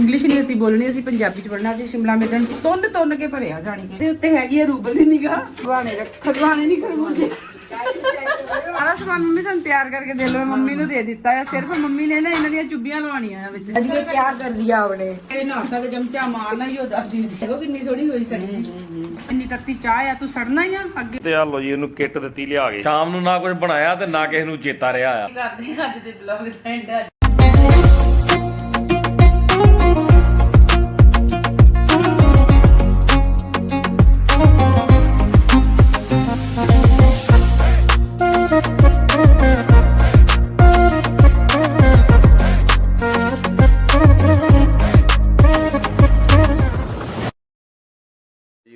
English ਨਹੀਂ ਅਸੀਂ ਬੋਲਣੀ ਅਸੀਂ ਪੰਜਾਬੀ ਚ ਪੜਨਾ ਸੀ ਸ਼ਿਮਲਾ ਮਿਰਚ ਨੂੰ ਤੁੰਨ ਤੁੰਨ ਕੇ ਭਰਿਆ ਜਾਣੀ ਕਿ ਇਹਦੇ ਉੱਤੇ ਹੈਗੀ ਆ ਰੂਬਲ ਦੀ ਨਿਗਾਹ। ਖਲਵਾਣੇ ਖਲਵਾਣੇ ਨਹੀਂ ਖਰਬੂਜੇ। ਸਾਰਾ ਸਮਾਨ ਮੰਮੀ ਸਾਨੂੰ ਤਿਆਰ ਕਰਕੇ ਦੇ ਲੋ ਮੰਮੀ ਨੂੰ ਦੇ ਦਿੱਤਾ ਆ ਸਿਰਫ ਮੰਮੀ ਨੇ ਨਾ ਇਹਨਾਂ ਦੀਆਂ ਚੁੱਭੀਆਂ ਲਵਾਉਣੀਆਂ ਆ ਵਿੱਚ। ਅਧੀਏ ਕੀ ਕਰਦੀ ਆ ਉਹਨੇ। ਇਹ ਨਾ ਸਕ ਚਮਚਾ ਮਾਰਨਾ ਹੀ ਉਹ ਦੱਸਦੀ ਦੇਖੋ ਕਿੰਨੀ ਸੋਹਣੀ ਹੋਈ ਸਕਦੀ ਇੰਨੀ ਤੱਤੀ ਚਾਹ ਆ ਤੂੰ ਸੜਨਾ ਹੀ ਆ ਅੱਗੇ। ਤੇ ਆ ਲੋ ਜੀ ਇਹਨੂੰ ਕਿੱਟ ਦਿੱਤੀ ਲਿਆ ਕੇ। ਸ਼ਾਮ ਨੂੰ ਨਾ ਕੁਝ ਬਣਾਇਆ ਤੇ ਨਾ ਕਿਸੇ ਨੂੰ ਚੇਤਾ ਰਿਹਾ ਆ। ਕਰਦੇ ਅੱਜ ਦੇ ਬਲੌਗ ਦਾ ਐਂਡ ਅੱਜ?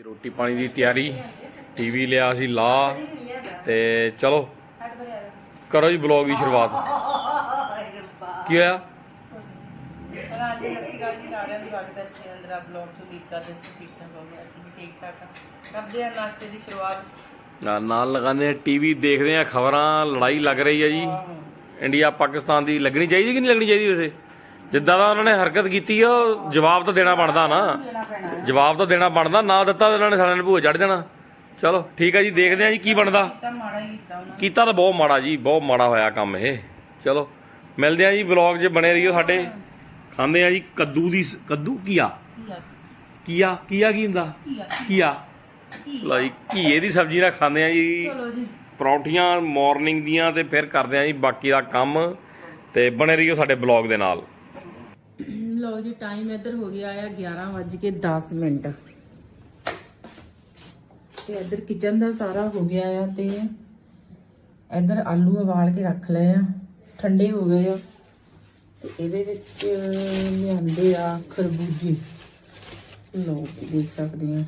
ਰੋਟੀ ਪਾਣੀ ਦੀ ਤਿਆਰੀ, ਟੀਵੀ ਲਿਆ ਸੀ ਲਾ ਤੇ ਚਲੋ, ਕਰੋ ਜੀ ਬਲੌਗ ਦੀ ਸ਼ੁਰੂਆਤ। ਕੀ ਹੋਇਆ? ਰਾਜੇ, ਸਤਿ ਸ਼੍ਰੀ ਅਕਾਲ ਜੀ, ਸਾਰਿਆਂ ਨੂੰ ਸਵਾਗਤ ਹੈ ਜੀ ਅੰਦਰ ਆ ਬਲੌਗ ਤੋਂ ਉਮੀਦ ਕਰਦੇ ਹਾਂ ਠੀਕ ਠਾਕ ਹੋਗੇ ਅਸੀਂ ਵੀ ਠੀਕ ਠਾਕ ਹਾਂ। ਕਰਦੇ ਹਾਂ ਨਾਸ਼ਤੇ ਦੀ ਸ਼ੁਰੂਆਤ। ਨਾਲ- ਆ ਟੀਵੀ ਦੇਖਦੇ ਆ ਖਬਰਾਂ ਲੜਾਈ ਲੱਗ ਰਹੀ ਹੈ ਜੀ। ਇੰਡੀਆ ਪਾਕਿਸਤਾਨ ਦੀ ਲੱਗਣੀ ਚਾਹੀਦੀ ਕਿ ਨਹੀਂ ਲੱਗਣੀ ਚਾਹੀਦੀ ਵੈਸੇ? ਜਿੱਦਾਂ ਦਾ ਉਹਨਾਂ ਨੇ ਹਰਕਤ ਕੀਤੀ ਆ ਉਹ ਜਵਾਬ ਤਾਂ ਦੇਣਾ ਬਣਦਾ ਨਾ। ਜਵਾਬ ਤਾਂ ਦੇਣਾ ਬਣਦਾ ਨਾ ਦਿੱਤਾ ਤਾਂ ਇਹਨਾਂ ਨੇ ਸਾਰਿਆਂ ਨੇ ਭੂਆ ਚੜ ਜਾਣਾ। ਚਲੋ ਠੀਕ ਹੈ ਜੀ ਦੇਖਦੇ ਆ ਜੀ ਕੀ ਬਣਦਾ। ਕੀਤਾ ਉਹਨਾਂ ਤਾਂ ਬਹੁਤ ਮਾੜਾ ਜੀ ਬਹੁਤ ਮਾੜਾ ਹੋਇਆ ਕੰਮ ਇਹ। ਚਲੋ ਮਿਲਦੇ ਆ ਜੀ ਵਲੌਗ 'ਚ ਬਣੇ ਰਹੀਓ ਸਾਡੇ। ਖਾਂਦੇ ਆ ਜੀ ਕੱਦੂ ਦੀ ਕੱਦੂ? ਕੀਆ ਕੀਆ ਕੀਆ ਕੀ ਹੁੰਦਾ? ਕੀਆ ਲਓ ਜੀ ਘੀਏ ਦੀ ਸਬਜ਼ੀ ਨਾਲ ਖਾਂਦੇ ਆ ਜੀ। ਚਲੋ ਜੀ। ਪਰੌਂਠੀਆਂ ਮਾਰਨਿੰਗ ਦੀਆਂ ਤੇ ਫਿਰ ਕਰਦੇ ਆ ਜੀ ਬਾਕੀ ਦਾ ਕੰਮ ਤੇ ਬਣੇ ਰਹੀਓ ਸਾਡੇ ਬਲੌਗ ਦੇ ਨਾਲ। ਲਓ ਜੀ ਟਾਈਮ ਇੱਧਰ ਹੋ ਗਿਆ ਆ 11 ਵੱਜ ਕੇ 10 ਮਿੰਟ। ਤੇ ਇੱਧਰ ਕਿਚਨ ਦਾ ਸਾਰਾ ਹੋ ਗਿਆ ਆ ਤੇ ਇੱਧਰ ਆਲੂ ਉਬਾਲ ਕੇ ਰੱਖ ਲਏ ਆ। ਠੰਡੇ ਹੋ ਗਏ ਆ। ਤੇ ਇਹਦੇ ਵਿੱਚ ਲਿਆਂਦੇ ਆ ਖਰਬੂਜੇ। ਲਓ ਜੀ, ਦੇਖ ਸਕਦੇ ਆ।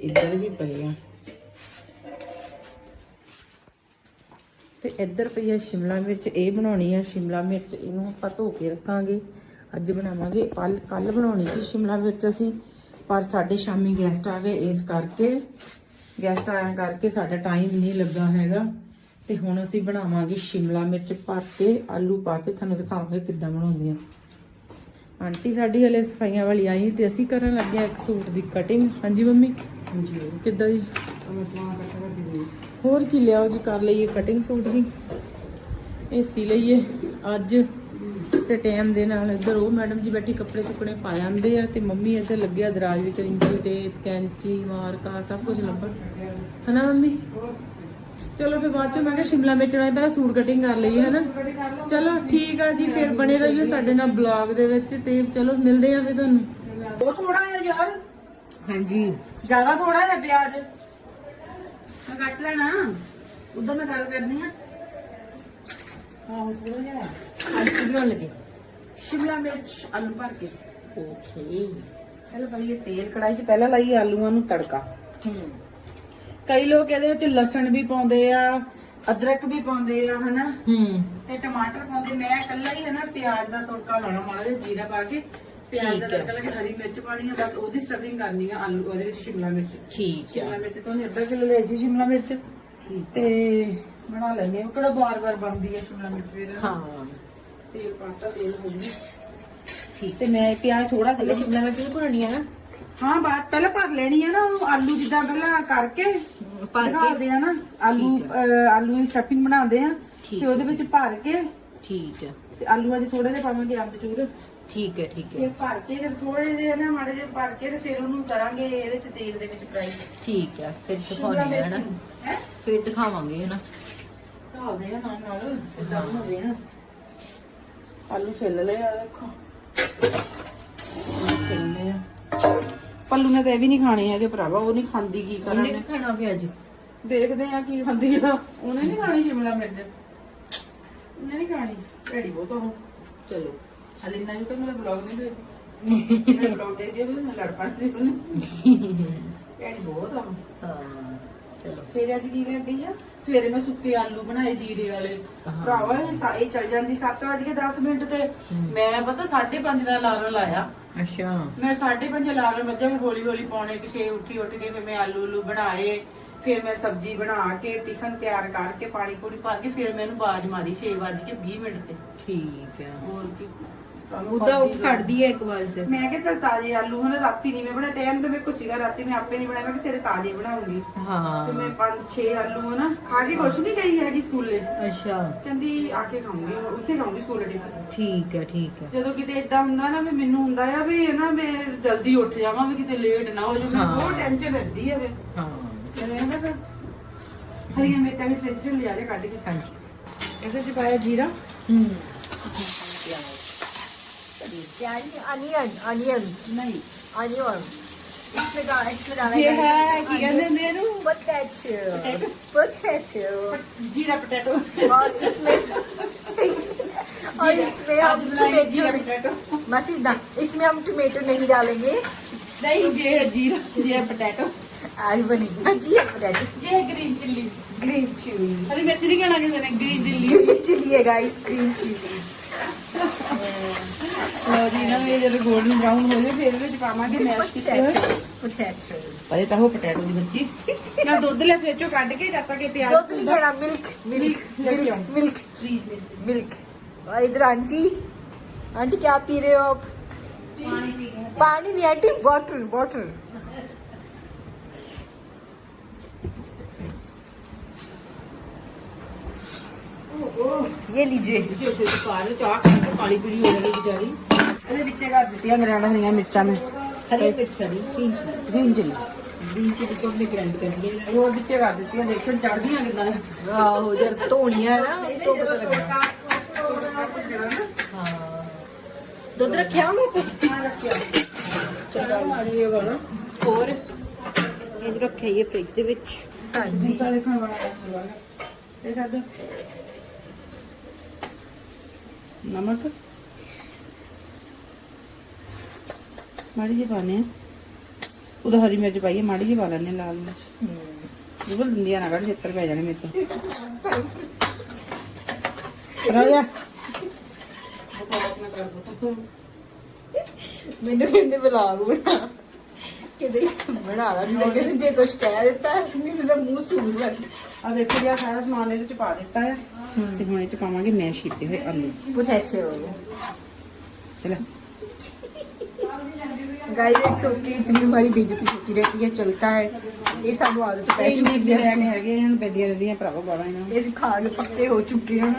ਇੱਧਰ ਵੀ ਪਈ ਆ। ਤੇ ਇੱਧਰ ਪਈ ਆ ਸ਼ਿਮਲਾ ਮਿਰਚ, ਇਹ ਬਣਾਉਣੀ ਆ ਸ਼ਿਮਲਾ ਮਿਰਚ, ਇਹਨੂੰ ਆਪਾਂ ਧੋ ਕੇ ਰੱਖਾਂਗੇ। ਅੱਜ ਬਣਾਵਾਂਗੇ ਕੱਲ ਕੱਲ ਬਣਾਉਣੀ ਸੀ ਸ਼ਿਮਲਾ ਮਿਰਚ ਅਸੀਂ, ਪਰ ਸਾਡੇ ਸ਼ਾਮੀ ਗੈਸਟ ਆ ਗਏ, ਇਸ ਕਰਕੇ ਗੈਸਟ ਆਇਆ ਕਰਕੇ ਸਾਡਾ ਟਾਈਮ ਨਹੀਂ ਲੱਗਾ ਹੈਗਾ। ਤੇ ਹੁਣ ਅਸੀਂ ਬਣਾਵਾਂਗੇ ਸ਼ਿਮਲਾ ਮਿਰਚ ਭਰ ਕੇ, ਆਲੂ ਪਾ ਕੇ, ਤੁਹਾਨੂੰ ਦਿਖਾਵਾਂਗੇ ਕਿੱਦਾਂ ਬਣਾਉਂਦੇ ਆ ਆਂਟੀ ਸਾਡੀ ਹਲੇ ਸਫਾਈਆਂ ਵਾਲੀ ਆਈ ਤੇ ਅਸੀਂ ਕਰਨ ਲੱਗੇ ਆ ਇੱਕ ਸੂਟ ਦੀ ਕਟਿੰਗ ਹਾਂਜੀ ਮੰਮੀ? ਹਾਂਜੀ। ਕਿੱਦਾਂ ਦੀ ਹੋਰ ਕੀ ਲਿਆਓ ਜੀ ਕਰ ਲਈਏ ਕਟਿੰਗ ਸੂਟ ਦੀ। ਇਹ ਸੀ ਲਈਏ ਅੱਜ ਤੇ ਟਾਈਮ ਦੇ ਨਾਲ ਇੱਧਰ ਉਹ ਮੈਡਮ ਜੀ ਬੈਠੀ ਕੱਪੜੇ ਸੁੱਕਣੇ ਪਾ ਜਾਂਦੇ ਆ ਤੇ ਮੰਮੀ ਇੱਧਰ ਲੱਗਿਆ ਦਰਾਜ ਵਿੱਚ ਇੰਚੀ ਟੇਪ ਕੈਂਚੀ ਮਾਰਕਾ ਸਭ ਕੁਝ ਲੱਭਣ। ਹਨਾ ਮੰਮੀ? ਚਲੋ ਫਿਰ ਬਾਅਦ ਚ ਮੈਂ ਕਿਹਾ ਸ਼ਿਮਲਾ ਵੇਚਣਾ ਪਹਿਲਾਂ ਸੂਟ ਕਟਿੰਗ ਕਰ ਲਈਏ ਹੈਨਾ? ਚਲੋ ਠੀਕ ਆ ਜੀ ਫਿਰ ਬਣੇ ਰਹੀਓ ਸਾਡੇ ਨਾਲ ਬਲੌਗ ਦੇ ਵਿੱਚ ਤੇ ਚਲੋ ਮਿਲਦੇ ਆ ਫਿਰ ਤੁਹਾਨੂੰ। ਉਹ ਥੋੜਾ ਜਿਹਾ ਯਾਰ। ਹਾਂਜੀ। ਜ਼ਿਆਦਾ ਥੋੜਾ ਜਿਹਾ ਪਿਆਜ਼। ਮੈਂ ਕੱਟ ਲੈਣਾ। ਉਧਰ ਮੈਂ ਗੱਲ ਕਰਨੀ ਆ। ਆਹੋ ਥੋੜਾ ਜਿਹਾ। ਅੱਜ ਸ਼ਿਮਲਾ ਮਿਰਚ ਆਲੂ ਭਰ ਕੇ। ਓਕੇ ਪਹਿਲਾਂ ਪਹਿਲੇ ਤੇਲ ਕੜਾਈ 'ਚ ਪਹਿਲਾਂ ਲਾਈਏ ਆਲੂਆਂ ਨੂੰ ਤੜਕਾ। ਹੂੰ। ਕਈ ਲੋਕ ਇਹਦੇ ਵਿੱਚ ਲਸਣ ਵੀ ਪਾਉਂਦੇ ਆ ਅਦਰਕ ਵੀ ਪਾਉਂਦੇ ਆ ਹਨਾ? ਹੂੰ। ਤੇ ਟਮਾਟਰ ਪਾਉਂਦੇ। ਮੈਂ ਇਕੱਲਾ ਹੀ ਹਨਾ ਪਿਆਜ਼ ਦਾ ਤੜਕਾ ਲਾਉਣਾ ਮਾੜਾ ਜਿਹਾ ਜੀਰਾ ਪਾ ਕੇ ਪਿਆਜ਼ ਦਾ ਤੜਕਾ ਲਾ ਕੇ ਹਰੀ ਮਿਰਚ ਪਾਣੀ ਆ ਬਸ ਉਹਦੀ ਸਟਫਿੰਗ ਕਰਨੀ ਆ ਆਲੂ ਉਹਦੇ ਵਿੱਚ ਸ਼ਿਮਲਾ ਮਿਰਚ। ਠੀਕ ਆ। ਮਿਰਚ ਤੋਂ ਅੱਧਾ ਕਿਲੋ ਲੈ ਸੀ ਸ਼ਿਮਲਾ ਮਿਰਚ। ਤੇ ਬਣਾ ਲੈਣੇ ਉਹ ਕਿਹੜਾ ਬਾਰ-ਬਾਰ ਬਣਦੀ ਆ ਸ਼ਿਮਲਾ ਮਿਰਚ ਵੀ ਹਾਂ। ਤੇਲ ਪਾਤਾ ਤੇਲ ਹੋ ਗਈ ਤੇ ਮੈਂ ਪਿਆਜ਼ ਥੋੜਾ ਥੱਲੇ ਸ਼ਿਮਲਾ ਮਿਰਚ ਵੀ ਭੁੰਨਣੀ ਆ ਹਾਂ ਬਾਅਦ ਪਹਿਲਾਂ ਭਰ ਲੈਣੀ ਆ ਨਾ ਉਹ ਆਲੂ ਜਿੱਦਾਂ ਪਹਿਲਾਂ ਕਰਕੇ। ਭਰ ਆ ਨਾ ਆਲੂ ਆਲੂ ਦੀ ਸਟਫਿੰਗ ਬਣਾਉਂਦੇ ਆ ਤੇ ਉਹਦੇ ਵਿੱਚ ਭਰ ਕੇ ਠੀਕ ਹੈ ਤੇ ਆਲੂਆਂ 'ਚ ਥੋੜਾ ਜਿਹਾ ਪਾਵਾਂਗੇ ਅੰਬਚੂਰ ਠੀਕ ਹੈ ਠੀਕ ਹੈ ਇਹ ਭਰ ਕੇ ਜਦ ਥੋੜੇ ਜਿਹਾ ਨਾ ਮਾੜੇ ਜਿਹਾ ਭਰ ਕੇ ਤੇ ਫਿਰ ਉਹਨੂੰ ਤਰਾਂਗੇ ਇਹਦੇ 'ਚ ਤੇਲ ਦੇ ਵਿੱਚ ਫਰਾਈ ਠੀਕ ਹੈ ਫਿਰ ਦਿਖਾਉਣੀ ਹੈ ਨਾ। ਹੈ? ਫਿਰ ਦਿਖਾਵਾਂਗੇ ਨਾ ਧਾਲਦੇ ਆ ਨਾਲ ਨਾਲ ਇਦਾਂ ਹੋ ਨਾ ਆਲੂ ਛਿੱਲ ਲੈ ਆ ਦੇਖੋ। ਪੱਲੂ ਨੇ ਤਾਂ ਵੀ ਨਹੀਂ ਖਾਣੇ ਹੈਗੇ ਭਰਾਵਾ ਉਹ ਨਹੀਂ ਖਾਂਦੀ ਕੀ ਕਰਨ ਉਹਨੇ ਖਾਣਾ ਵੀ ਅੱਜ? ਦੇਖਦੇ ਆ ਕੀ ਖਾਂਦੀ ਆ। ਉਹਨੇ ਨਹੀਂ ਖਾਣੀ ਸ਼ਿਮਲਾ ਮਿਰਚ। ਨਹੀਂ ਖਾਣੀ। ਭੈੜੀ ਬਹੁਤ ਉਹ। ਚਲੋ ਹਲੇ ਨਾ ਕਿ ਮੇਰਾ ਬਲੌਗ ਨਹੀਂ ਦੇ ਮੈਂ ਆ ਸਵੇਰੇ ਮੈਂ ਸੁੱਕੇ ਆਲੂ ਬਣਾਏ ਜੀਰੇ ਵਾਲੇ। ਭਰਾਵਾ ਇਹ ਚਲ ਜਾਂਦੀ 7 ਵਜੇ 10 ਮਿੰਟ ਤੇ। ਮੈਂ ਪਤਾ 5:30 ਦਾ ਅਲਾਰਮ ਲਾਇਆ। ਅੱਛਾ। ਮੈਂ 5:30 ਅਲਾਰਮ ਵੱਜਿਆ ਮੈਂ ਹੌਲੀ ਹੌਲੀ ਪੌਣੇ ਕਿਸੇ ਉੱਠੀ ਉੱਠ ਕੇ ਫਿਰ ਮੈਂ ਆਲੂ ਉਲੂ ਬਣਾਏ ਫਿਰ ਮੈਂ ਸਬਜ਼ੀ ਬਣਾ ਕੇ ਟਿਫਨ ਤਿਆਰ ਕਰਕੇ ਪਾਣੀ ਪੂਰੀ ਪਾ ਕੇ ਫਿਰ ਮੈਨੂੰ ਬਾਜ ਮਾਰੀ 6:20 ਮਿੰਟ ਤੇ। ਠੀਕ ਹੈ ਹੋਰ ਕੀ। ਉਹਦਾ ਉੱਠ ਖੜਦੀ ਹੈ ਇੱਕ ਵਾਰ ਤੇ। ਮੈਂ ਕਿਹਾ ਚਲ ਤਾਜ਼ੇ ਆਲੂ ਹਨ ਰਾਤੀ ਨਹੀਂ ਮੈਂ ਬਣਾਏ ਟਾਈਮ ਤੇ ਮੇਰੇ ਕੋਲ ਸੀਗਾ ਰਾਤੀ ਮੈਂ ਆਪੇ ਨਹੀਂ ਬਣਾਇਆ ਮੈਂ ਸਵੇਰੇ ਤਾਜ਼ੇ ਬਣਾਉਂਗੀ। ਤੇ ਹਾਂ ਮੈਂ ਪੰਜ ਛੇ ਆਲੂ ਹਨਾ ਖਾ ਕੇ ਕੁਛ ਨਹੀਂ ਗਈ ਹੈਗੀ ਸਕੂਲੇ? ਅੱਛਾ। ਕਹਿੰਦੀ ਆ ਕੇ ਖਾਉਂਗੀ ਉੱਥੇ ਖਾਉਂਗੀ ਸਕੂਲੇ ਟਿਫਨ। ਠੀਕ ਹੈ ਠੀਕ ਹੈ। ਜਦੋਂ ਕਿਤੇ ਇਦਾਂ ਹੁੰਦਾ ਨਾ ਵੀ ਮੈਨੂੰ ਹੁੰਦਾ ਆ ਵੀ ਨਾ ਮੈਂ ਜਲਦੀ ਉੱਠ ਜਾਵਾਂ ਵੀ ਕਿਤੇ ਲੇਟ ਨਾ ਹੋ ਜਾਵਾਂ ਮੈਨੂੰ। ਬਹੁਤ ਟੈਨਸ਼ਨ ਰਹਿੰਦੀ ਹੈ ਵੇ ਹਾਂ। ਤੇ ਮੈਂ ਨਾ ਹਰੀਆਂ ਮਿਰਚਾਂ ਵੀ ਫ੍ਰਿਜ ਚੋਂ ਲਿਆ ਕੇ ਕੱਢ ਕੇ। ਹਾਂਜੀ। ਇਹਦੇ ਚ ਪਾਇਆ ਜੀਰਾ? ਹੂੰ। इसमें हम टोमेटो नहीं डालेंगे। नहीं जी है जीरा जीरा पोटैटो आज बनेगा जीरा पोटैटो जी है ग्रीन चिल्ली ग्रीन चिल्ली अरे मैं तेरी कहना ग्रीन चिल्ली ग्रीन चिल्ली है गाइस ग्रीन चिल्ली ਲਓ ਜੀ ਇਹਨਾਂ ਨੂੰ ਇਹ ਜਦੋਂ 골ਡਨ ਬ੍ਰਾਊਨ ਹੋ ਜਾਵੇ ਫਿਰ ਵਿੱਚ ਪਾਵਾਂਗੇ ਮੈਸ਼ ਕੀਤੇ ਹੋਏ ਪੋਟੈਟੋ ਪਰੇ ਤਾਂ ਉਹ ਪੋਟੈਟੋ ਦੀ ਬੱਚੀ ਨਾਲ ਦੁੱਧ ਲੈ ਫ੍ਰਿਜ ਚੋਂ ਕੱਢ ਕੇ ਜਾਂਦਾ ਕਿ ਪਿਆਜ਼ ਦੁੱਧ ਜਿਹੜਾ milk milk milk milk fridge milk और इधर आंटी आंटी क्या पी रहे हो आप पानी पी रहे पानी नहीं आंटी बॉटल बॉटल ये लीजिए काली पीली हो रही बेचारी ਇਹਦੇ ਵਿੱਚ ਕਰ ਦਿੱਤੀਆਂ ਗ੍ਰੈਂਡ ਹੋਈਆਂ ਮਿਰਚਾਂ ਮੈਂ ਹਰੀ ਮਿਰਚਾਂ ਦੀ pinch green chilli green chilli ਤੋਂ ਵੀ ਗ੍ਰੈਂਡ ਕਰਨੀ ਹੈ ਉਹ ਵਿੱਚ ਕਰ ਦਿੱਤੀਆਂ ਦੇਖੋ ਚੜਦੀਆਂ ਕਿਦਾਂ ਨੇ। ਆਹੋ ਜਰ ਧੋਣੀਆਂ ਨਾ ਤੋਂ ਪਤਾ ਲੱਗਦਾ ਹਾਂ। ਦੁੱਧ ਰੱਖਿਆ ਮੈਂ ਪੁੱਛ ਰੱਖਿਆ। ਚੜਾ ਮਾਰੀ ਹੋਗਾ ਨਾ ਹੋਰ? ਇਹ ਰੱਖਿਆ ਇਹ ਫ੍ਰਿਜ ਦੇ ਵਿੱਚ। ਹਾਂਜੀ। ਤਾਂ ਦੇਖਣ ਵਾਲਾ ਇਹ ਕਰ ਦੋ ਨਮਕ? ਮਾੜੀ ਜਿਹੀ ਪਾਣੇ ਉਹਦਾ ਹਰੀ ਮਿਰਚ ਪਾਈਏ ਮਾੜੀ ਜਿਹੀ ਪਾ ਲੈਣੇ ਲਾਲ ਮਿਰਚ। ਬਿਲਕੁਲ ਦੰਦੀਆਂ ਨਾ ਕੱਢ ਛੇਤਰ ਪੈ ਜਾਣੇ ਮੇਰੇ ਤੋਂ। ਰਾਜਾ ਮੈਨੂੰ ਕਹਿੰਦੇ ਬਲਾਗ ਬਣਾ ਕਿਤੇ ਬਣਾ ਲਾ ਕਿਤੇ ਜੇ ਕੁਛ ਕਹਿ ਦਿੱਤਾ ਨਹੀਂ ਮੇਰਾ ਮੂੰਹ ਸੂਰ ਲੱਗ ਆ ਦੇਖੋ ਜੀ ਸਾਰਾ ਸਮਾਨ ਇਹਦੇ ਚ ਪਾ ਦਿੱਤਾ ਹੈ। ਤੇ ਹੁਣ ਇਹ ਚ ਪਾਵਾਂਗੇ ਮੈਸ਼ ਕੀਤੇ ਹੋਏ गाइस एक छोटी इतनी हमारी बेइज्जती होती रहती है चलता है ये सानू आदत पै ਇਹ चुकी ਵੀ है ਲੈਣੇ ਹੈਗੇ ਇਹਨਾਂ ਨੂੰ ਪੈਦੀਆਂ ਰਹਿੰਦੀਆਂ ਭਰਾਵਾ ਬਾੜਾ ਇਹਨਾਂ ਨੂੰ ये खा के पक्के हो चुके हैं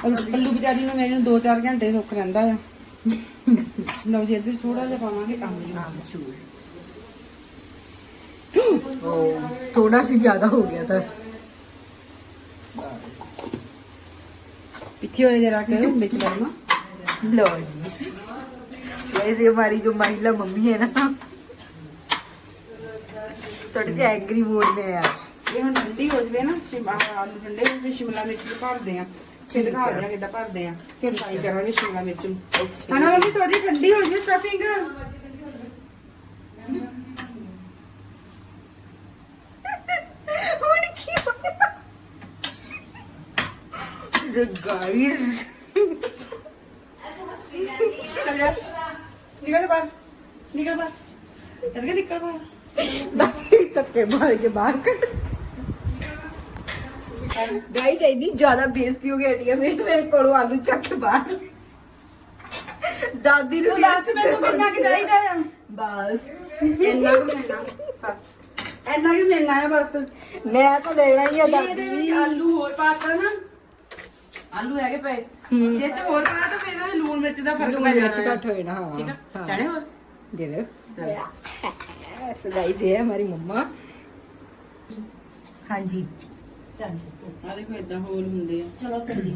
ਅਲੂ ਅਲੂ ਵਿਚਾਰੀ ਨੂੰ ਮੈਨੂੰ 2-4 ਘੰਟੇ ਸੁੱਕ ਰਹਿੰਦਾ ਆ ਲਓ ਜੀ ਇੱਧਰ ਥੋੜਾ ਜਿਹਾ ਪਾਵਾਂਗੇ ਆਮਚੂਰ थोड़ा सी ज्यादा हो गया था ਪਿੱਛੇ ਹੋਏ ਜਰਾ ਕਰੋ ਵਿੱਚ ਕਰਨਾ लो जी वैसे हमारी जो महिला मम्मी है ना थोड़ी सी एग्री मोड में है आज ਇਹ ਹੁਣ ਠੰਡੀ ਹੋ ਜਵੇ ਨਾ ਸ਼ਿਮ ਆਹ ਆਲੂ ਠੰਡੇ ਹੋ ਜਵੇ ਸ਼ਿਮਲਾ ਮਿਰਚ ਵੀ ਭਰਦੇ ਆ ਫਿਰ ਠੀਕ ਦਿਖਾ ਹੈ। ਦਿਆਂ ਕਿੱਦਾਂ ਭਰਦੇ ਆ ਫਿਰ ਫਰਾਈ ਕਰਾਂਗੇ ਸ਼ਿਮਲਾ ਮਿਰਚ ਨੂੰ ਹਨਾ ਮੰਮੀ ਤੁਹਾਡੀ ਠੰਡੀ ਹੋ ਜਵੇ ਸਟਫਿੰਗ और क्यों गाइस चल ਦਾਦੀ ਨੂੰ ਦੱਸ ਮੈਨੂੰ ਬਸ। ਇੰਨਾ ਕੁ ਮਿਲਣਾ ਬਸ। ਮੈਂ ਤਾਂ ਲੈਣਾ ਹੀ ਆ ਦਾਦੀ। ਆਲੂ ਹੋਰ ਪਾਤਾ ਆਲੂ ਹੈਗੇ ਪਏ। ਜੇ ਚ ਹੋਰ ਪਾਇਆ ਤਾਂ ਫਿਰ ਇਹਦਾ ਲੂਣ ਮਿਰਚ ਦਾ ਫ਼ਰਕ ਪੈ ਮਿਰਚ ਜਾਣਾ ਘੱਟ ਹੈ। ਹੋ। ਜਾਣਾ ਠੀਕ ਹਾਂ ਹੈ। ਹਾਂ ਲੈਣੇ ਹੋਰ? ਦੇ ਦਿਓ। ਸੋ ਗਾਈਸ ਇਹ ਹੈ ਹਮਾਰੀ ਮੰਮਾ। ਹਾਂਜੀ। ਆ ਦੇਖੋ ਇਦਾਂ ਹੋਲ ਹੁੰਦੇ ਆ। ਚਲੋ ਚੱਲੀ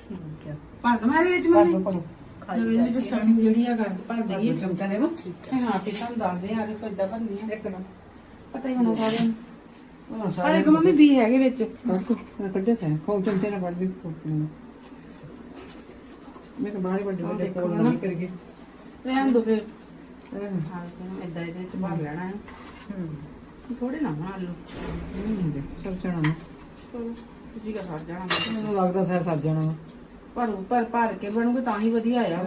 ਠੀਕ ਹੈ ਭਰ ਦਵਾਂ ਇਹਦੇ ਵਿੱਚ ਪਾ ਮੰਮੀ? ਦੋ ਪਾ ਚਲੋ ਖਾਈ ਇਹਦੇ ਵਿੱਚ ਸਟਫਿੰਗ ਜਿਹੜੀ ਆ ਕਰ ਭਰ ਦਈਏ। ਚਮਚਾ ਲੈ ਲਓ। ਠੀਕ ਹੈ ਹਾਂ ਤੇ ਤੁਹਾਨੂੰ ਦੱਸਦੇ ਆ ਆ ਦੇਖੋ ਇਦਾਂ ਭਰਨੀ ਆ। ਇੱਕ ਮਿੰਟ। ਪਤਾ ਹੀ ਹੋਣਾ ਸਾਰਿਆਂ ਨੂੰ। ਹਾਂ ਆ ਸਾਰੇ ਦੇਖੋ ਮੰਮੀ ਵੀ ਹੈਗੇ ਵਿੱਚ। ਕੱਢੋ ਕੱਢੋ ਤੇ ਫੋਨ ਚਮਚੇ ਨਾਲ ਕੱਢ ਦੇ ਮੈਂ ਕਿਹਾ ਬਾਹਰ ਵੱਡੇ ਵੱਡੇ ਕੋਲ ਨਾ। ਕਰੀਏ। ਰਹਿਣ ਦੋ ਫਿਰ। ਹਾਂ ਇਦਾਂ ਇਹਦੇ ਚ ਭਰ ਲੈਣਾ ਹੈ। ਹੂੰ। ਥੋੜੇ ਨਾ ਬਣਾ ਲਓ। ਨਹੀਂ ਹੁੰਦੇ ਸਭ ਵਾ। ਚਲੋ ਤੁਸੀਂ ਕਾ ਸਰ ਜਾਣਾ। ਮੈਨੂੰ ਲੱਗਦਾ ਸਰ ਸਰ ਜਾਣਾ ਵਾ। ਪਰ ਪਰ ਭਰ ਕੇ ਬਣੂਗੇ ਤਾਂ ਹੀ ਵਧੀਆ ਆ।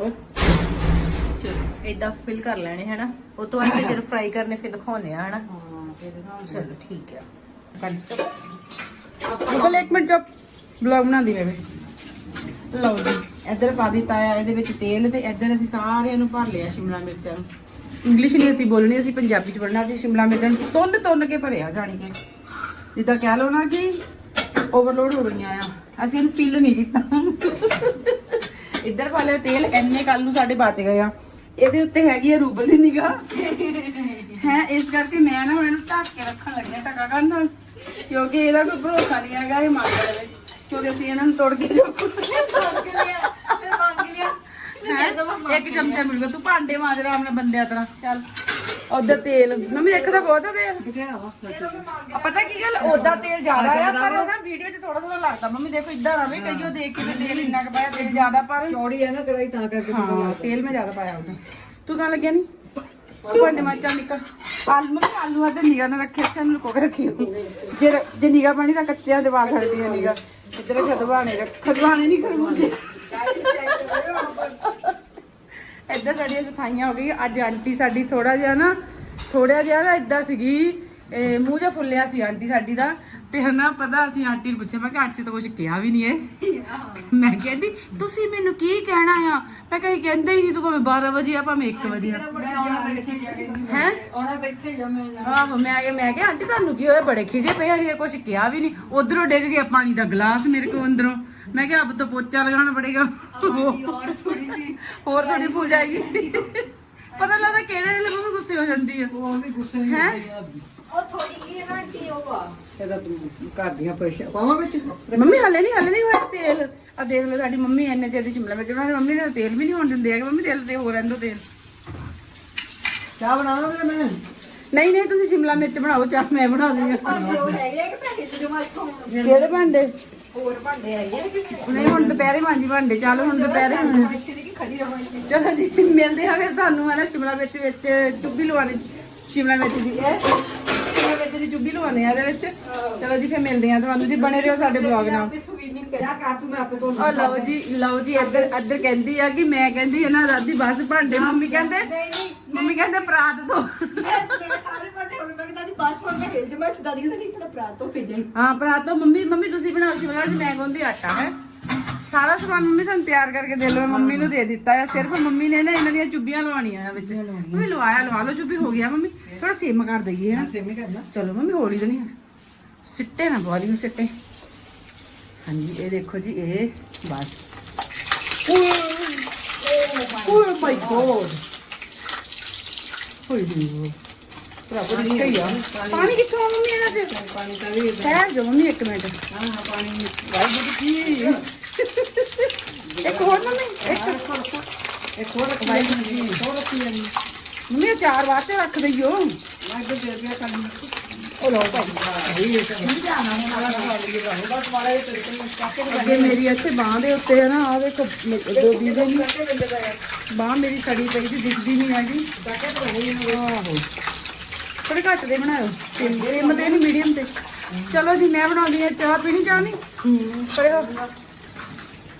ਓਏ ਚਲੋ ਇਦਾਂ ਫਿਲ ਕਰ ਲੈਣੇ ਹਨਾ? ਉਹ ਤੋਂ ਬਾਅਦ ਫਿਰ ਫਰਾਈ ਕਰਨੇ ਫਿਰ ਦਿਖਾਉਣੇ ਆ ਹਨਾ? ਹਾਂ ਫਿਰ ਦਿਖਾਉਂ ਚਲੋ ਠੀਕ ਆ। ਅੰਕਲ ਇੱਕ ਮਿੰਟ ਚੁੱਪ। ਬਲੌਗ ਬਣਾਉਂਦੀ ਮੈਂ ਵੀ। ਲਓ ਜੀ, ਇੱਧਰ ਪਾ ਦਿੱਤਾ ਆ, ਇਹਦੇ ਵਿੱਚ ਤੇਲ ਤੇ ਇੱਧਰ ਅਸੀਂ ਸਾਰਿਆਂ ਨੂੰ ਭਰ ਲਿਆ ਸ਼ਿਮਲਾ ਮਿਰਚਾਂ ਨੂੰ। ਇੰਗਲਿਸ਼ ਨਹੀਂ ਅਸੀਂ ਬੋਲਣੀ, ਅਸੀਂ ਪੰਜਾਬੀ ਚ ਪੜ੍ਹਨਾ ਅਸੀਂ ਸ਼ਿਮਲਾ ਮਿਰਚਾਂ ਨੂੰ ਤੁੰਨ ਤੁੰਨ ਕੇ ਭਰਿਆ ਜਾਣੀ ਕਿ। ਜਿੱਦਾਂ ਕਹਿ ਲਓ ਨਾ ਕਿ ਓਵਰਲੋਡ ਹੋ ਗਈਆਂ ਆ। ਅਸੀਂ ਇਹਨੂੰ ਫਿਲ ਨਹੀਂ ਕੀਤਾ। ਇੱਧਰ ਪਾ ਲਿਆ ਤੇਲ, ਇੰਨੇ ਕੱਲ ਨੂੰ ਸਾਡੇ ਬਚ ਗਏ ਆ। ਇਹਦੇ ਉੱਤੇ ਹੈਗੀ ਆ ਰੂਬਲ ਦੀ ਨਿਗਾਹ। ਹੈ, ਇਸ ਕਰਕੇ ਮੈਂ ਨਾ ਹੁਣ ਇਹਨੂੰ ਢੱਕ ਕੇ ਰੱਖਣ ਲੱਗੀ ਆ ਢੱਕਾ ਕਰਨ ਨਾਲ। ਕਿਉਂਕਿ ਇਹਦਾ ਕੋਈ ਭਰੋਸਾ ਨਹੀਂ ਹੈਗਾ, ਇਹ ਮੰਗ ਲਵੇ ਕਿਉਂਕਿ ਅਸੀਂ ਇਹਨਾਂ ਨੂੰ ਤੋੜ ਕੇ ਚੁੱਕ ਹੈਂ? ਇੱਕ ਚਮਚਾ ਮਿਲੂਗਾ ਤੂੰ ਭਾਂਡੇ ਮਾਂਜ ਆਰਾਮ ਨਾਲ ਬੰਦਿਆ ਤਰ੍ਹਾਂ। ਚੱਲ। ਉਧਰ ਤੇਲ। ਮੰਮੀ ਇੱਕ ਤਾਂ ਬਹੁਤ ਆ ਤੇਲ। ਆ ਆ ਪਤਾ ਕੀ ਗੱਲ? ਉਹਦਾ ਤੇਲ ਜ਼ਿਆਦਾ ਆ ਪਰ ਉਹ ਨਾ ਵੀਡੀਓ 'ਚ ਥੋੜਾ ਥੋੜਾ ਲੱਗਦਾ। ਮੰਮੀ ਦੇਖੋ ਇਦਾਂ ਰਵੇ ਕਈਓ ਦੇਖ ਕੇ ਵੀ ਤੇਲ ਇੰਨਾ ਕੁ ਪਾਇਆ ਤੇਲ ਜ਼ਿਆਦਾ ਪਰ ਚੌੜੀ ਹੈ ਨਾ ਕੜਾਈ ਤਾਂ ਕਰਕੇ ਹਾਂ ਤੇਲ ਮੈਂ ਜ਼ਿਆਦਾ ਪਾਇਆ ਉਹਦਾ। ਤੂੰ ਕਹਾਂ ਲੱਗਿਆ ਨਹੀਂ ਤੂੰ ਭਾਂਡੇ ਮਾਚਾ ਨਿਕਲ ਆਲੂ ਮੈਂ ਆਲੂਆਂ ਤੇ ਨਿਗਾ ਨਾ ਰੱਖੇ ਨੂੰ ਲੁਕੋ ਕੇ ਰੱਖੀ ਜੇ ਜੇ ਨਿਗਾ ਪਾਣੀ ਤਾਂ ਕੱਚਿਆਂ ਦੇ ਪਾ ਸਕਦੀ ਹੈ ਨਿਗਾ ਇੱਧਰ ਖਦਵਾਣੇ ਰੱਖ ਖਦਵਾਣੇ ਨਹੀਂ ਖਰਬੂਜੇ ਇੱਧਰ ਸਾਡੀਆਂ ਸਫਾਈਆਂ ਹੋ ਗਈ ਅੱਜ ਆਂਟੀ ਸਾਡੀ ਥੋੜਾ ਜਿਹਾ ਨਾ ਥੋੜਾ ਜਿਹਾ ਨਾ ਇਦਾਂ ਸੀਗੀ, ਇਹ ਮੂੰਹ ਜਿਹਾ ਫੁੱਲਿਆ ਸੀ ਆਂਟੀ ਸਾਡੀ ਦਾ। ਤੇ ਹਨਾ ਪਤਾ ਅਸੀਂ ਆਂਟੀ ਨੂੰ ਪੁੱਛਿਆ ਮੈਂ ਕਿ ਆਂਟੀ ਤੋਂ ਕੁਝ ਕਿਹਾ ਵੀ ਨਹੀਂ ਹੈ ਮੈਂ ਕਹਿੰਦੀ ਤੁਸੀਂ ਮੈਨੂੰ ਕੀ ਕਹਿਣਾ ਆ? ਮੈਂ ਕਹੀ ਕਹਿੰਦਾ ਹੀ ਨਹੀਂ ਤੂੰ ਭਾਵੇਂ 12 ਵਜੇ ਆ ਭਾਵੇਂ 1 ਵਜੇ ਆ। ਹੈ ਉਹਨਾਂ ਤੇ ਇੱਥੇ ਜਾ ਮੈਂ ਆਹ ਮੈਂ ਕਿ ਮੈਂ ਕਿ ਆਂਟੀ ਤੁਹਾਨੂੰ ਕੀ ਹੋਇਆ? ਬੜੇ ਖਿਜੇ ਪਏ ਆ ਇਹ ਕੁਝ ਕਿਹਾ ਵੀ ਨਹੀਂ ਉਧਰੋਂ ਡਿੱਗ ਗਿਆ ਪਾਣੀ ਦਾ ਗਲਾਸ ਮੇਰੇ ਕੋਲ ਅੰਦਰੋਂ। ਮੈਂ ਕਿਹਾ ਅਬ ਤਾਂ ਪੋਚਾ ਲਗਾਉਣਾ ਪੜੇਗਾ। ਹੋਰ ਥੋੜੀ ਸੀ। ਹੋਰ ਥੋੜੀ ਭੁੱਲ ਜਾਏਗੀ। ਪਤਾ ਲੱਗਦਾ ਕਿਹੜੇ ਵੇਲੇ ਗੁੱਸੇ ਹੋ ਜਾਂਦੀ ਆ। ਉਹ ਵੀ ਗੁੱਸੇ ਹੋ? ਜਾਂਦੀ ਆ। ਉਹ ਥੋੜੀ ਜਿਹੀ ਨਾ ਟੀ ਉਹ ਇਹਦਾ ਘਰ ਦੀਆਂ ਪੇਸ਼ਾ ਪਾਵਾਂ ਵਿੱਚ? ਮੰਮੀ ਹਲੇ ਨਹੀਂ ਹਲੇ ਨਹੀਂ ਹੋਇਆ ਤੇਲ। ਆ ਦੇਖ ਲਓ ਸਾਡੀ ਮੰਮੀ ਐਨੇ ਜਲਦੀ ਸ਼ਿਮਲਾ ਮਿਰਚ ਬਣਾਉਂਦੀ ਮੰਮੀ ਨੇ ਤੇਲ ਵੀ ਨਹੀਂ ਹੋਣ ਦਿੰਦੇ ਹੈਗੇ। ਮੰਮੀ ਤੇਲ ਤੇ ਹੋਰ ਰਹਿੰਦੋ ਤੇਲ। ਚਾਹ ਬਣਾਵਾਂਗੇ ਮੈਂ? ਨਹੀਂ ਨਹੀਂ ਤੁਸੀਂ ਸ਼ਿਮਲਾ ਮਿਰਚ ਬਣਾਓ ਚਾਹ ਮੈਂ ਬਣਾ ਦਿੰਦੀ ਹਾਂ ਕਿਹੜੇ ਭਾਂਡੇ? ਹੋਰ ਭਾਂਡੇ ਆਈਏ ਨਹੀਂ? ਹੁਣ ਦੁਪਹਿਰੇ ਮਾਂਜੀ ਭਾਂਡੇ ਚਲੋ ਹੁਣ ਦੁਪਹਿਰੇ ਚਲੋ ਜੀ ਮਿਲਦੇ ਹਾਂ ਫਿਰ ਤੁਹਾਨੂੰ ਮੈਂ ਸ਼ਿਮਲਾ ਮਿਰਚ ਵਿੱਚ ਟੁੱਬੀ ਲਵਾਣੀ ਸ਼ਿਮਲਾ ਮਿਰਚ ਦੀ ਇਹ ਦੀ ਚੁੱਭੀ ਲਵਾਉਣੇ ਆ ਇਹਦੇ ਵਿੱਚ। ਚਲੋ ਜੀ ਫਿਰ ਮਿਲਦੇ ਆ ਤੁਹਾਨੂੰ। ਜੀ ਬਣੇ ਰਹੋ ਸਾਡੇ ਬਲੌਗ ਨਾਲ। ਲਓ ਜੀ ਲਓ ਜੀ ਇੱਧਰ ਕਹਿੰਦੀ ਆ ਮੈਂ ਕਹਿੰਦੀ ਬਸ ਭਾਂਡੇ ਮੰਮੀ ਕਹਿੰਦੇ ਮੰਮੀ ਕਹਿੰਦੇ ਪ੍ਰਾਤ ਤੋਂ। ਹਾਂ ਮੰਮੀ ਮੰਮੀ ਤੁਸੀਂ ਬਣਾਓ ਸ਼ਿਮਲਾ ਮਿਰਚ ਮੈਂ ਗੁੰਦੀ ਆਟਾ ਹੈ। ਸਾਰਾ ਸਮਾਨ ਮੰਮੀ ਸਾਨੂੰ ਤਿਆਰ ਕਰਕੇ ਦੇ ਲਓ। ਮੰਮੀ ਨੂੰ ਦੇ ਦਿੱਤਾ ਹੈ ਸਿਰਫ। ਮੰਮੀ ਨੇ ਨਾ ਇਹਨਾਂ ਦੀਆਂ ਚੁੱਭੀਆਂ ਲਵਾਉਣੀਆਂ ਆ ਵਿੱਚ। ਮੰਮੀ ਲਵਾਇਆ ਲਵਾ ਲਓ ਚੁੱਭੀ ਹੋ ਗਿਆ ਮੰਮੀ। ਥੋੜਾ ਸਿਮ ਕਰ ਦਈਏ ਨਾ। ਸੇਮੀ ਕਰਨਾ। ਚਲੋ ਮੰਮੀ ਹੌਲੀ ਤਾਂ ਨਹੀਂ ਸਿੱਟੇ ਨਾ ਬਹੁਤ ਹੀ ਸਿੱਟੇ। ਹਾਂਜੀ ਇਹ ਦੇਖੋ ਜੀ ਇਹ ਬਸ। ਓਏ ਮਾਈ ਗੋਡ। ਹੋਈ ਦੀ ਪਾਣੀ ਕਿੱਥੋਂ ਆ ਮੰਮੀ ਇਹਨਾਂ ਚ? ਪਾਣੀ ਤਾਂ ਵੀ ਠਹਿਰ ਜਾ ਮੰਮੀ ਇੱਕ ਮਿੰਟ। ਹਾਂ ਹਾਂ ਪਾਣੀ ਵਾਹਿਗੁਰੂ ਕੀ ਇੱਕ ਹੋਰ ਮੰਮੀ ਇੱਕ ਇੱਕ ਹੋਰ ਵਾਹਿਗੁਰੂ ਜੀ ਹੋਰ ਰੱਖੀ ਜਾਂਦੀ ਮੰਮੀ ਇਹ ਚਾਰ ਵਾਸਤੇ ਰੱਖ ਦਈਓ। ਮੈਂ ਇੱਧਰ ਦੇ ਪਿਆ ਕਰ ਉਹ ਲਓ ਭਾਈ। ਅੱਗੇ ਮੇਰੀ ਇੱਥੇ ਬਾਹ ਦੇ ਉੱਤੇ ਹੈ ਨਾ ਆ ਦੇਖੋ ਗੋਦੀ ਦੇ ਬਾਹ ਮੇਰੀ ਸੜੀ ਪਈ ਸੀ ਦਿਖਦੀ ਨਹੀਂ ਹੈਗੀ। ਆਹੋ। ਥੋੜੇ ਘੱਟ ਦੇ ਸਿਮ ਸਿਮ ਤੇ ਨਹੀਂ ਮੀਡੀਅਮ ਤੇ। ਚਲੋ ਜੀ ਮੈਂ ਬਣਾਉਂਦੀ ਆ ਚਾਹ ਪੀਣੀ ਚਾਹ ਨਹੀਂ ਪਰੇ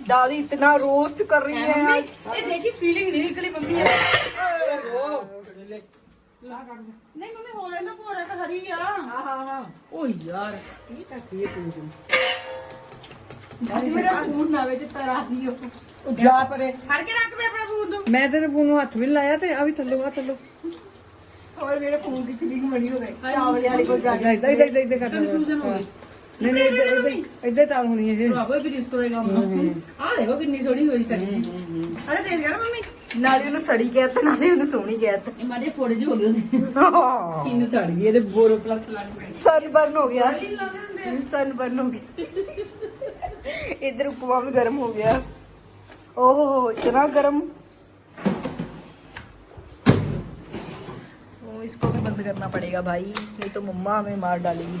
दादी इतना रोस्ट कर रही है ਮੰਮੀ यार ਇਹ ਦੇਖੀ ਫੀਲਿੰਗ ਨਹੀਂ ਨਿਕਲੀ ਮੰਮੀ ਇਹ ਨਹੀਂ ਮੰਮੀ ਹੋ ਲੈਂਦਾ ਭੋਰਾ ਤਾਂ ਹਰੀ ਆ ਹਾਂ ਹਾਂ ਹਾਂ ਓ ਯਾਰ ਇਹ ਤਾਂ ਕੀ ਤੂੰ दादी मेरा खून ना ਵਿੱਚ ਤਰਾ ਦਿਓ ਜਾ ਪਰੇ ਫੜ ਕੇ ਰੱਖ ਮੈਂ ਆਪਣਾ ਫੋਨ ਤੋਂ ਮੈਂ ਤੇਰੇ ਫੋਨ ਨੂੰ ਹੱਥ ਵੀ ਨੀ ਲਾਇਆ ਤੇ ਆ ਵੀ ਥੱਲੋਂ ਆ ਥੱਲੋਂ और मेरे खून की फीलिंग बनी हो गई चावल वाली को ਇਦਾਂ ਇਦਾਂ ਇਦਾਂ ਇਦਾਂ ਕਰਨਾ ਕਨਫਿਊਜ਼ਨ ਹੋ ਗਈ ਨਹੀਂ ਨਹੀਂ ਇੱਧਰ ਇੱਧਰ ਇੱਧਰ ਤਾਂ ਹੋਣੀ ਇਹ ਭਰਾਵੋ ਵੀ ਰਿਸਤੋ ਦੇ ਕੰਮ ਆ ਦੇਖੋ ਕਿੰਨੀ ਸੋਹਣੀ ਹੋਈ ਸੜੀ ਅਰੇ ਤੇਜ਼ ਕਰ ਮੰਮੀ ਨਾਲੇ ਉਹਨੂੰ ਸੜੀ ਕਹਿ ਤਾ ਨਾਲੇ ਉਹਨੂੰ ਸੋਹਣੀ ਕਹਿ ਤਾ ਇਹ ਮਾੜੇ ਫੋੜੇ ਜਿਹੇ ਹੋ ਗਏ ਉਹਦੇ ਕਿੰਨ ਸੜ ਗਈ ਇਹਦੇ ਬੋਰੋ ਪਲੱਸ ਲੱਗ ਪਈ ਸਨ ਬਰਨ ਹੋ ਗਿਆ ਸਨ ਬਰਨ ਹੋ ਗਿਆ इधर उपमा भी गर्म हो गया ओहो इतना गर्म ओ, इसको भी बंद करना पड़ेगा भाई नहीं तो मम्मा हमें मार डालेगी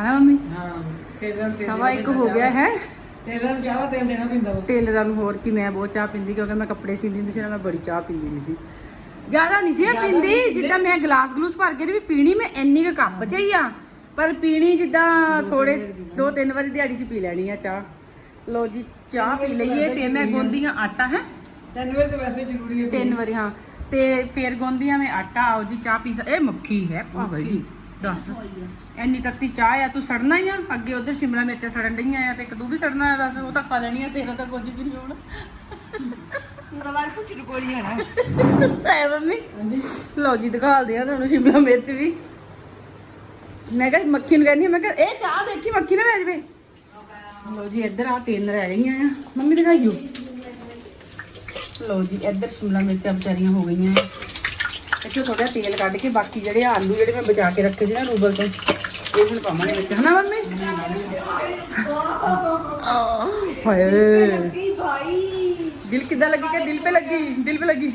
ਹਨਾ ਮੰਮੀ? ਹਾਂ ਸਵਾ ਇੱਕ ਹੋ ਗਿਆ ਹੈ। ਤੇਰਾ ਜ਼ਿਆਦਾ ਤੇਲ ਦੇਣਾ ਪੈਂਦਾ ਵਾ। ਟੇਲਰਾਂ ਨੂੰ ਹੋਰ ਕਿ ਮੈਂ ਬਹੁਤ ਚਾਹ ਪੀਂਦੀ ਕਿਉਂਕਿ ਮੈਂ ਕੱਪੜੇ ਸੀਂਦੀ ਹੁੰਦੀ ਸੀ ਨਾ ਮੈਂ ਬੜੀ ਚਾਹ ਪੀਂਦੀ ਹੁੰਦੀ ਸੀ। ਜ਼ਿਆਦਾ ਨਹੀਂ ਸੀ ਇਹ ਪੀਂਦੀ ਜਿੱਦਾਂ ਮੈਂ ਗਲਾਸ ਗਲੂਸ ਭਰ ਕੇ ਵੀ ਪੀਣੀ ਮੈਂ ਇੰਨੀ ਕੁ ਕੱਪ ਚ ਹੀ ਆ। ਪਰ ਪੀਣੀ ਜਿੱਦਾਂ ਥੋੜੇ ਦੋ ਤਿੰਨ ਵਾਰੀ ਦਿਹਾੜੀ ਚ ਪੀ ਲੈਣੀ ਆ ਚਾਹ। ਲੋ ਜੀ ਚਾਹ ਪੀ ਲਈਏ ਫਿਰ ਮੈਂ ਗੁੰਦੀਆਂ ਆਟਾ ਹੈ? ਤਿੰਨ ਵੇ ਤਾਂ ਵੈਸੇ ਜ਼ਰੂਰੀ ਹੈ ਤਿੰਨ ਵਾਰੀ ਹਾਂ। ਤੇ ਫਿਰ ਗੁੰਦੀਆਂ ਮੈਂ ਆਟਾ ਆਓ ਜੀ ਚਾਹ ਪੀ ਸ- ਇਹ ਮੱਖੀ ਹੈ ਪਾਗਲ ਜੀ। ਦੱਸ। ਇੰਨੀ ਤੱਤੀ ਚਾਹ ਆ ਤੂੰ ਸੜਨਾ ਹੀ ਆ? ਅੱਗੇ ਉਧਰ ਸ਼ਿਮਲਾ ਮਿਰਚਾਂ ਸੜਨ ਡਈਆਂ ਆ ਤੇ ਇੱਕ ਤੂੰ ਵੀ ਸੜਨਾ ਆ ਦੱਸ ਉਹ ਤਾਂ ਖਾ ਲੈਣੀ ਆ ਤੇਰਾ ਤਾਂ ਕੁਝ ਵੀ ਨਹੀਂ ਹੋਣਾ। ਨਵਾਂ ਕੁਝ ਰੁਕੋਲੀ ਹੈ ਨਾ ਐ ਮੰਮੀ? ਲਓ ਜੀ ਦਿਖਾਲਦੇ ਆ ਤੁਹਾਨੂੰ ਸ਼ਿਮਲਾ ਮਿਰਚ ਵੀ। ਮੈਂ ਕਿਹਾ ਮੱਖੀ ਨੂੰ ਕਹਿੰਦੀ ਮੈਂ ਕਿਹਾ ਇਹ ਚਾਹ ਦੇਖੀ ਮੱਖੀ ਨਾ ਲੈ ਜਵੇ। ਲਓ ਜੀ ਇੱਧਰ ਆ ਤਿੰਨ ਰਹਿ ਗਈਆਂ ਆ। ਮੰਮੀ ਦਿਖਾਈਓ। ਲਓ ਜੀ ਇੱਧਰ ਸ਼ਿਮਲਾ ਮਿਰਚਾਂ ਵਿਚਾਰੀਆਂ ਹੋ ਗਈਆਂ। ਇੱਥੇ ਥੋੜਾ ਤੇਲ ਕੱਢ ਕੇ ਬਾਕੀ ਜਿਹੜੇ ਆਲੂ ਜਿਹੜੇ ਮੈਂ ਬਚਾ ਕੇ ਰੱਖੇ ਸੀ ਨਾ ਰੂਬਲ ਤੋਂ ਇਹ ਹੁਣ ਪਾਵਾਂਗੇ ਵਿੱਚ ਹਨਾ ਮੰਮੀ? ਹਾਏ। ਦਿਲ ਕਿੱਦਾਂ ਲੱਗੀ ਕਿ ਦਿਲ पे ਲੱਗੀ? ਦਿਲ पे ਲੱਗੀ?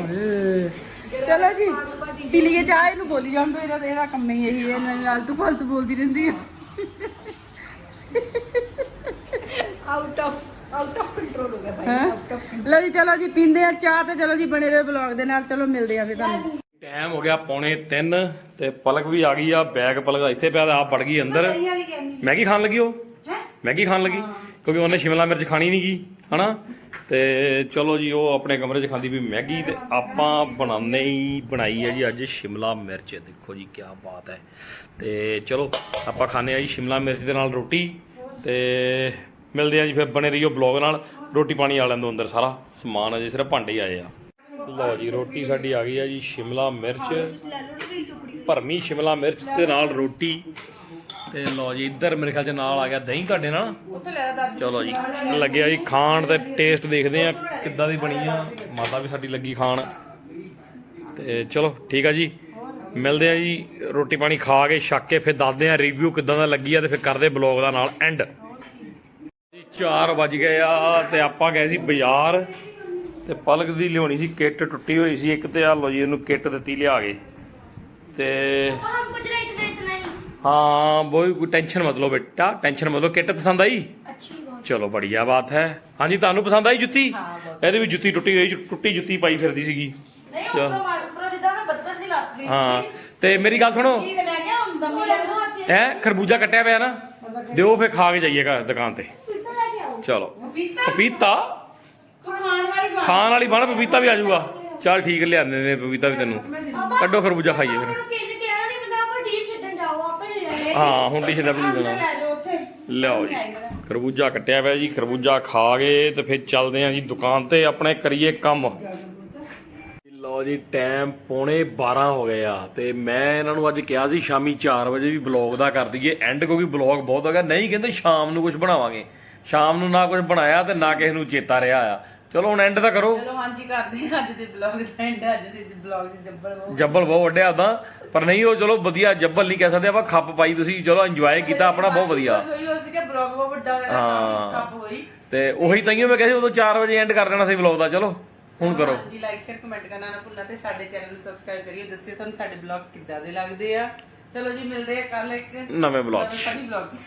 ਹਾਏ। ਚਲੋ ਜੀ ਪੀ ਲਈਏ ਚਾਹ ਇਹਨੂੰ ਬੋਲੀ ਜਾਣ ਦੋ ਇਹਦਾ ਇਹਦਾ ਕੰਮ ਹੀ ਇਹੀ ਹੈ ਨਾਲ ਨਾਲ ਤੂੰ ਫਾਲਤੂ ਬੋਲਦੀ ਹੋ? ਲਓ ਜੀ ਚਲੋ ਜੀ ਪੀਂਦੇ ਆ ਚਾਹ ਤੇ ਚਲੋ ਜੀ ਬਣੇ ਰਹੋ ਬਲੌਗ ਦੇ ਨਾਲ। ਚਲੋ ਮਿਲਦੇ ਆ ਫਿਰ ਤੁਹਾਨੂੰ। ਟਾਈਮ ਹੋ ਗਿਆ ਪੌਣੇ 3 ਤੇ ਪਲਕ ਵੀ ਆ ਗਈ ਆ ਬੈਗ ਪਲਕ ਇੱਥੇ ਪਿਆ ਆਪ ਵੜ ਗਈ ਅੰਦਰ। ਮੈਗੀ ਖਾਣ ਲੱਗੀ ਉਹ? ਮੈਗੀ ਖਾਣ ਲੱਗੀ? ਕਿਉਂਕਿ ਉਹਨੇ ਸ਼ਿਮਲਾ ਮਿਰਚ ਖਾਣੀ ਨਹੀਂ ਗਈ ਹਨਾ? ਤੇ ਚਲੋ ਜੀ ਉਹ ਆਪਣੇ ਕਮਰੇ 'ਚ ਖਾਂਦੀ ਵੀ ਮੈਗੀ ਤੇ ਆਪਾਂ ਬਣਾਉਣੇ ਹੀ ਬਣਾਈ ਹੈ ਜੀ ਅੱਜ ਸ਼ਿਮਲਾ ਮਿਰਚ। ਦੇਖੋ ਜੀ ਕੀ ਬਾਤ ਹੈ। ਤੇ ਚਲੋ ਆਪਾਂ ਖਾਣੇ ਆ ਜੀ ਸ਼ਿਮਲਾ ਮਿਰਚ ਦੇ ਨਾਲ ਰੋਟੀ ਤੇ ਮਿਲਦੇ ਆ ਜੀ, ਫਿਰ ਬਣੇ ਰਹੀਓ ਬਲੌਗ ਨਾਲ। ਰੋਟੀ ਪਾਣੀ ਆ ਲੈਂਦੋ ਅੰਦਰ ਸਾਰਾ ਸਮਾਨ ਅਜੇ ਸਿਰਫ ਭਾਂਡੇ ਹੀ ਆਏ ਆ। ਲਓ ਜੀ, ਰੋਟੀ ਸਾਡੀ ਆ ਗਈ ਆ ਜੀ, ਸ਼ਿਮਲਾ ਮਿਰਚ, ਭਰਮੀ ਸ਼ਿਮਲਾ ਮਿਰਚ ਦੇ ਨਾਲ ਰੋਟੀ। ਤੇ ਲਓ ਜੀ, ਇੱਧਰ ਮੇਰੇ ਖਿਆਲ ਚ ਨਾਲ ਆ ਗਿਆ ਦਹੀਂ ਤੁਹਾਡੇ ਨਾਲ। ਚਲੋ ਜੀ, ਲੱਗਿਆ ਜੀ ਖਾਣ ਤੇ ਟੇਸਟ ਦੇਖਦੇ ਆ ਕਿੱਦਾਂ ਦੀ ਬਣੀ ਆ। ਮਾਤਾ ਵੀ ਸਾਡੀ ਲੱਗੀ ਖਾਣ। ਤੇ ਚਲੋ, ਠੀਕ ਆ ਜੀ। ਮਿਲਦੇ ਆ ਜੀ, ਰੋਟੀ ਪਾਣੀ ਖਾ ਕੇ ਛੱਕ ਕੇ ਫਿਰ ਦੱਸਦੇ ਆ ਰਿਵਿਊ ਕਿੱਦਾਂ ਦਾ ਲੱਗੀ ਆ ਤੇ ਫਿਰ ਕਰਦੇ ਬਲੌਗ ਦਾ ਨਾਲ ਐਂਡ ਚਾਰ ਵਜ ਗਏ ਆ ਤੇ ਆਪਾਂ ਗਏ ਸੀ ਬਾਜ਼ਾਰ ਤੇ ਪਲਕ ਦੀ ਲਿਆਉਣੀ ਸੀ ਕਿੱਟ ਟੁੱਟੀ ਹੋਈ ਸੀ ਇੱਕ ਤੇ ਆ ਲੋ ਜੀ ਇਹਨੂੰ ਕਿੱਟ ਦਿੱਤੀ ਲਿਆ ਕੇ। ਤੇ ਹਾਂ ਬੋਈ ਕੋਈ ਟੈਨਸ਼ਨ ਮਤਲਬ ਬੇਟਾ ਟੈਨਸ਼ਨ ਮਤਲਬ ਕਿੱਟ ਪਸੰਦ ਆਈ? ਚਲੋ ਬੜੀਆ ਬਾਤ ਹੈ। ਹਾਂਜੀ ਤੁਹਾਨੂੰ ਪਸੰਦ ਆਈ ਜੁੱਤੀ? ਇਹਦੇ ਵੀ ਜੁੱਤੀ ਟੁੱਟੀ ਹੋਈ ਟੁੱਟੀ ਜੁੱਤੀ ਪਾਈ ਫਿਰਦੀ ਸੀਗੀ। ਹਾਂ ਤੇ ਮੇਰੀ ਗੱਲ ਸੁਣੋ। ਹੈ ਖਰਬੂਜਾ ਕੱਟਿਆ ਪਿਆ ਨਾ ਦਿਓ ਫੇ ਖਾ ਕੇ ਜਾਈਏ ਘਰ ਦੁਕਾਨ ਤੇ। ਚਲੋ। ਪਪੀਤਾ? ਪਪੀਤਾ? ਖਾਣ ਵਾਲੀ ਬਣ। ਖਾਣ ਵਾਲੀ ਬਣ ਪਪੀਤਾ ਵੀ ਆਜੂਗਾ ਜਾਊਗਾ। ਚਲ ਠੀਕ ਲਿਆਂਦੇ ਨੇ ਪਪੀਤਾ ਵੀ ਤੈਨੂੰ। ਕੱਢੋ ਖਰਬੂਜਾ ਖਾਈਏ ਫਿਰ। ਕਿਸੇ ਕਿਹਾ ਨਹੀਂ ਬੰਦਾ ਆਪਾਂ ਜਾਓ ਆਪਾਂ ਲੈ ਲੈਣੇ ਹਾਂ ਹੁਣ ਟਿਸ਼ੇ ਦਾ ਲਿਆਓ ਜੀ। ਖਰਬੂਜਾ ਕੱਟਿਆ ਪਿਆ ਜੀ ਖਰਬੂਜਾ ਖਾ ਗਏ ਤੇ ਫਿਰ ਚੱਲਦੇ ਆਂ ਜੀ ਦੁਕਾਨ ਤੇ ਆਪਣੇ ਕਰੀਏ ਕੰਮ। ਲਓ ਜੀ ਟਾਈਮ ਪੌਣੇ 12 ਹੋ ਗਏ ਆ ਤੇ ਮੈਂ ਇਹਨਾਂ ਨੂੰ ਅੱਜ ਕਿਹਾ ਸੀ ਸ਼ਾਮੀ 4 ਵਜੇ ਵੀ ਬਲੌਗ ਦਾ ਕਰ ਦਈਏ। ਐਂਡ ਕਿਉਂਕਿ ਬਲੌਗ ਬਹੁਤ ਹੋ ਗਿਆ। ਨਹੀਂ ਕਹਿੰਦੇ ਸ਼ਾਮ ਨੂੰ ਕੁਝ ਬਣਾਵਾਂਗੇ। ਸ਼ਾਮ ਨੂੰ ਨਾ ਕੁਝ ਬਣਾਇਆ ਤੇ ਨਾ ਕਿਸੇ ਨੂੰ ਚੇਤਾ ਰਿਹਾ ਆ। ਚਲੋ ਹੁਣ ਐਂਡ ਤਾਂ ਕਰੋ। ਚਲੋ ਹਾਂਜੀ ਕਰਦੇ ਹਾਂ ਅੱਜ ਦੇ ਬਲੌਗ ਦਾ ਐਂਡ ਅੱਜ ਅਸੀਂ ਬਲੌਗ ਦੇ ਜੱਬਲ ਬਹੁਤ ਜੱਬਲ ਬਹੁਤ ਵੱਡਿਆ ਉਦਾਂ ਪਰ ਨਹੀਂ ਉਹ ਚਲੋ ਵਧੀਆ ਜੱਬਲ ਨਹੀਂ ਕਹਿ ਸਕਦੇ ਆਪਾਂ ਖੱਪ ਪਾਈ ਤੁਸੀਂ ਚਲੋ ਇੰਜੋਏ ਕੀਤਾ ਆਪਣਾ ਬਹੁਤ ਵਧੀਆ। ਹੋਈ ਹੋ ਸੀ ਕਿ ਬਲੌਗ ਬਹੁਤ ਵੱਡਾ ਹੋਇਆ ਹਾਂ। ਕੱਪ ਹੋਈ। ਤੇ ਉਹੀ ਤਾਈਓ ਮੈਂ ਕਿਹਾ ਸੀ ਉਦੋਂ 4 ਵਜੇ ਐਂਡ ਕਰ ਦੇਣਾ ਸੀ ਵਲੌਗ ਦਾ ਚਲੋ ਹੁਣ ਕਰੋ। ਜੀ ਲਾਈਕ ਸ਼ੇਅਰ ਕਮੈਂਟ ਕਰਨਾ ਨਾ ਭੁੱਲਣਾ ਤੇ ਸਾਡੇ ਚੈਨਲ ਨੂੰ ਸਬਸਕ੍ਰਾਈਬ ਕਰਿਓ ਦੱਸਿਓ ਤੁਹਾਨੂੰ ਸਾਡੇ ਬਲੌਗ ਕਿੱਦਾਂ ਦੇ ਲੱਗਦੇ ਆ। ਚਲੋ ਜੀ ਮਿਲਦੇ ਆ ਕੱਲ ਇੱਕ ਨਵੇਂ ਬਲੌਗ 'ਚ।